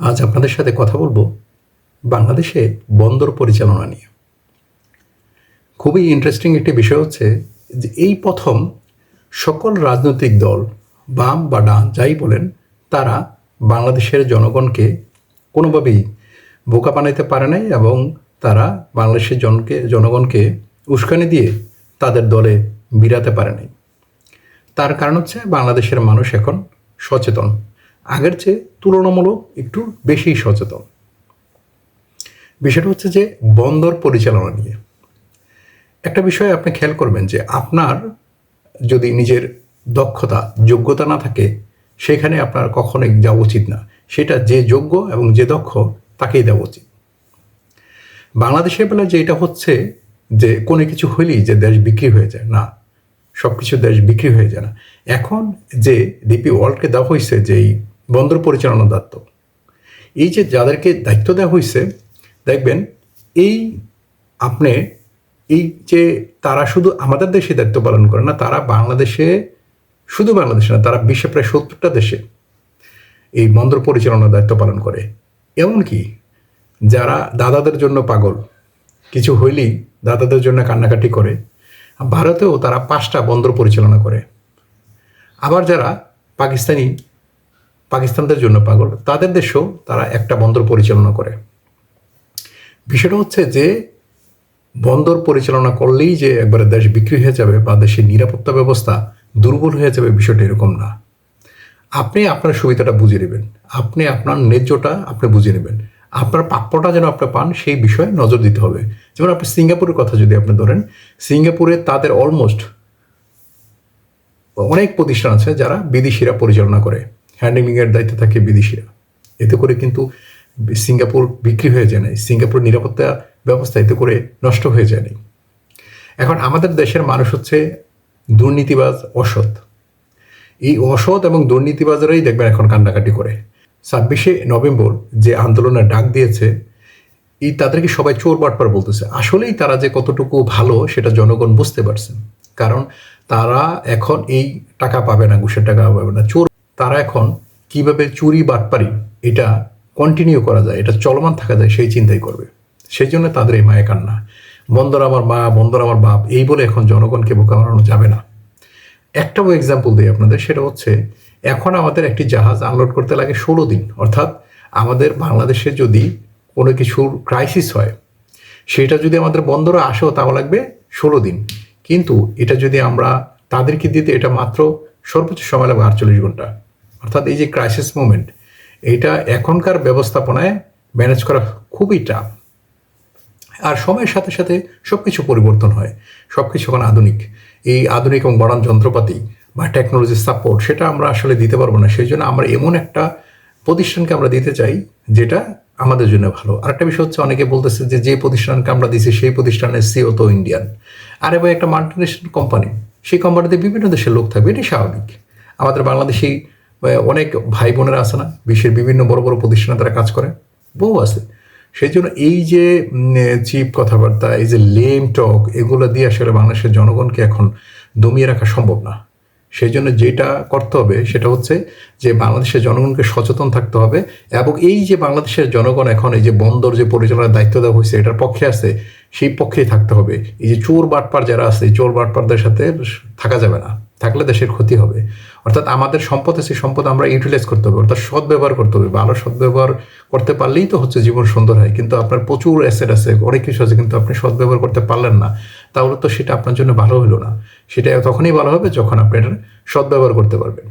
আজ আপনাদের সাথে কথা বলব বাংলাদেশে বন্দর পরিচালনা নিয়ে। খুবই ইন্টারেস্টিং একটি বিষয় হচ্ছে যে এই প্রথম সকল রাজনৈতিক দল, বাম বা ডান যাই বলেন, তারা বাংলাদেশের জনগণকে কোনোভাবেই বোকা বানাইতে পারে নাই এবং তারা বাংলাদেশের জনকে, জনগণকে উস্কানি দিয়ে তাদের দলে বিরাতে পারে নাই। তার কারণ হচ্ছে বাংলাদেশের মানুষ এখন সচেতন। আগের চেয়ে তুলনামূলক একটু বেশি সচেতন। বিষয়টা হচ্ছে যে বন্দর পরিচালনা নিয়ে। একটা বিষয় আপনি খেয়াল করবেন যে আপনার যদি নিজের দক্ষতা, যোগ্যতা না থাকে, সেখানে আপনার কখনোই যাওয়া উচিত না। সেটা যে যোগ্য এবং যে দক্ষ, তাকেই দেওয়া উচিত। বাংলাদেশের বেলা যে এটা হচ্ছে যে কোনো কিছু হলেই যে দেশ বিক্রি হয়ে যায়, না। সব কিছু দেশ বিক্রি হয়ে যায় না। এখন যে ডিপি ওয়ার্ল্ডকে দেওয়া হয়েছে যে এই বন্দর পরিচালনার দায়িত্ব। এই যে যাদেরকে দায়িত্ব দেওয়া হয়েছে দেখবেন এই আপনি এই যে তারা শুধু আমাদের দেশে দায়িত্ব পালন করে না, তারা বাংলাদেশে শুধু বাংলাদেশে না, তারা বিশ্বে প্রায় সত্তরটা দেশে এই বন্দর পরিচালনার দায়িত্ব পালন করে। এমনকি যারা দাদাদের জন্য পাগল, কিছু হইলেই দাদাদের জন্য কান্নাকাটি করে, ভারতেও তারা পাঁচটা বন্দর পরিচালনা করে। আবার যারা পাকিস্তানি পাকিস্তানদের জন্য পাগল। তাদের দেশেও তারা একটা বন্দর পরিচালনা করে। বিষয়টা হচ্ছে যে, বন্দর পরিচালনা করলেই যে একবারে দেশ বিক্রি হয়ে যাবে বা দেশের নিরাপত্তা ব্যবস্থা দুর্বল হয়ে যাবে বিষয়টা এরকম না। আপনি আপনার সুবিধাটা বুঝে নেবেন। আপনি আপনার ন্যায্যটা আপনি বুঝে নেবেন। আপনার প্রাপ্যটা যেন আপনি পান, সেই বিষয়ে নজর দিতে হবে। যেমন আপনি সিঙ্গাপুরের কথা যদি আপনি ধরেন, সিঙ্গাপুরে তাদের অলমোস্ট অনেক প্রতিষ্ঠান আছে যারা বিদেশিরা পরিচালনা করে। হ্যান্ডলিংয়ের দায়িত্বে থাকে বিদেশিরা। এতে করে কিন্তু সিঙ্গাপুর বিক্রি হয়ে যায় নাই সিঙ্গাপুর নিরাপত্তা ব্যবস্থা এতে করে নষ্ট হয়ে যায় নাই। এখন আমাদের দেশের মানুষ হচ্ছে দুর্নীতিবাজ, অসৎ। এই অসৎ এবং দুর্নীতিবাজরাই দেখবেন এখন কান্নাকাটি করে। ছাব্বিশে নভেম্বর যে আন্দোলনের ডাক দিয়েছে, এই তাদেরকে সবাই চোর বাটপার বলতেছে। আসলেই তারা যে কতটুকু ভালো সেটা জনগণ বুঝতে পারছেন কারণ তারা এখন এই টাকা পাবে না, ঘুষের টাকা পাবে না, চোর তারা এখন কীভাবে চুরি, বাটপারি এটা কন্টিনিউ করা যায়, এটা চলমান থাকা যায়, সেই চিন্তাই করবে। সেই জন্য তাদের এই মায়ে কান্না। বন্দর আমার মা, বন্দর আমার বাপ, এই বলে এখন জনগণকে বোকা বানানো যাবে না। একটাও এক্সাম্পল দিই আপনাদের, সেটা হচ্ছে, এখন আমাদের একটি জাহাজ আনলোড করতে লাগে ষোলো দিন। অর্থাৎ আমাদের বাংলাদেশে যদি কোনো কিছুর ক্রাইসিস হয়, সেটা যদি আমাদের বন্দরে আসেও তাও লাগবে ষোলো দিন। কিন্তু এটা যদি আমরা তাদেরকে দিতে, এটা মাত্র সর্বোচ্চ সময় লাগবে আটচল্লিশ ঘণ্টা। অর্থাৎ এই যে ক্রাইসিস মুভমেন্ট এটা এখনকার ব্যবস্থাপনায় ম্যানেজ করা খুবই টাফ আর সময়ের সাথে সাথে সব কিছু পরিবর্তন হয় সব কিছু এখন আধুনিক। এই আধুনিক এবং বড়ান যন্ত্রপাতি বা টেকনোলজির সাপোর্ট সেটা আমরা আসলে দিতে পারব না। সেই জন্য আমরা এমন একটা প্রতিষ্ঠানকে আমরা দিতে চাই, যেটা আমাদের জন্য ভালো। আরেকটা বিষয় হচ্ছে, অনেকে বলতেছে যে যে প্রতিষ্ঠানকে আমরা দিছি, সেই প্রতিষ্ঠানের সিও তো ইন্ডিয়ান আর এবার একটা মাল্টিনেশনাল কোম্পানি সেই কোম্পানিতে বিভিন্ন দেশের লোক থাকবে, এটাই স্বাভাবিক। আমাদের বাংলাদেশি অনেক ভাই বোনেরা আছে না, বিশ্বের বিভিন্ন বড় বড় প্রতিষ্ঠানে তারা কাজ করে, বহু আছে। সেই জন্য এই যে চিপ কথাবার্তা, এই যে লেম টক এগুলো দিয়ে আসলে বাংলাদেশের জনগণকে এখন দমিয়ে রাখা সম্ভব না। সেই জন্য যেটা করতে হবে সেটা হচ্ছে যে, বাংলাদেশের জনগণকে সচেতন থাকতে হবে এবং এই যে বাংলাদেশের জনগণ এখন এই যে বন্দর যে পরিচালনার দায়িত্ব দেওয়া হয়েছে, এটার পক্ষে আছে, সেই পক্ষেই থাকতে হবে। এই যে চোর বাটপার যারা আছে চোর বাটপারদের সাথে থাকা যাবে না, থাকলে দেশের ক্ষতি হবে। অর্থাৎ আমাদের সম্পদ আছে সম্পদ আমরা ইউটিলাইজ করতে হবে, অর্থাৎ সদ্ব্যবহার করতে হবে। ভালো সদ্ব্যবহার করতে পারলেই তো হচ্ছে জীবন সুন্দর হয়, কিন্তু আপনার প্রচুর অ্যাসেট আছে, অনেক কিছু আছে, কিন্তু আপনি সদ্ব্যবহার করতে পারলেন না, তাহলে তো সেটা আপনার জন্য ভালো হলো না। সেটা তখনই ভালো হবে যখন আপনি এটার সদ্ব্যবহার করতে পারবেন।